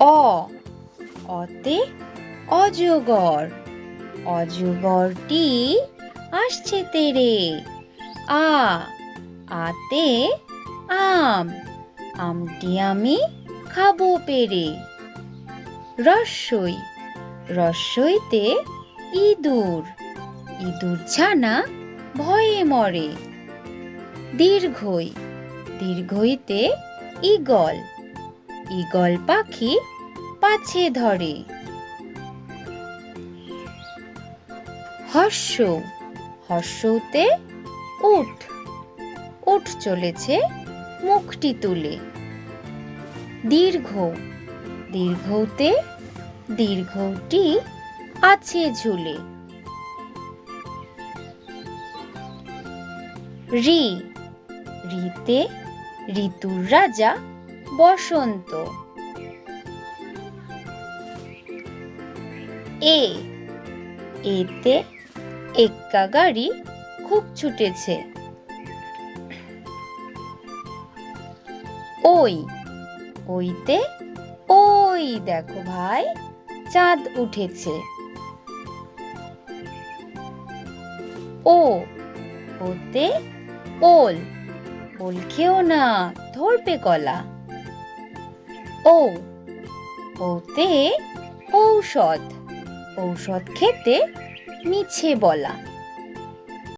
অ, অতে অজগর, অজগরটি আসছে তেরে। আ, আতে আম, আমটি আমি খাব পেরে। রস্যই রস্যইতে ইঁদুর ইঁদুর ছানা ভয়ে মরে। দীর্ঘই, দীর্ঘইতে ঈগল। ঈগল পাখি পাছে ধরে। হর্ষ, হর্ষতে উঠ উঠ চলেছে মুখটি তুলে। দীর্ঘ, দীর্ঘতে দীর্ঘটি আছে ঝুলে। রি, রিতে ঋতুর রাজা বসন্ত। এ, এতে এক্কা গাড়ি খুব ছুটেছে। ওই, ওইতে ওই দেখো ভাই, চাঁদ উঠেছে। ও, ওতে ওল ওল খেও না, ধরবে কলা ও ওতে ঔষধ। ঔষধ খেতে মিছে বলা।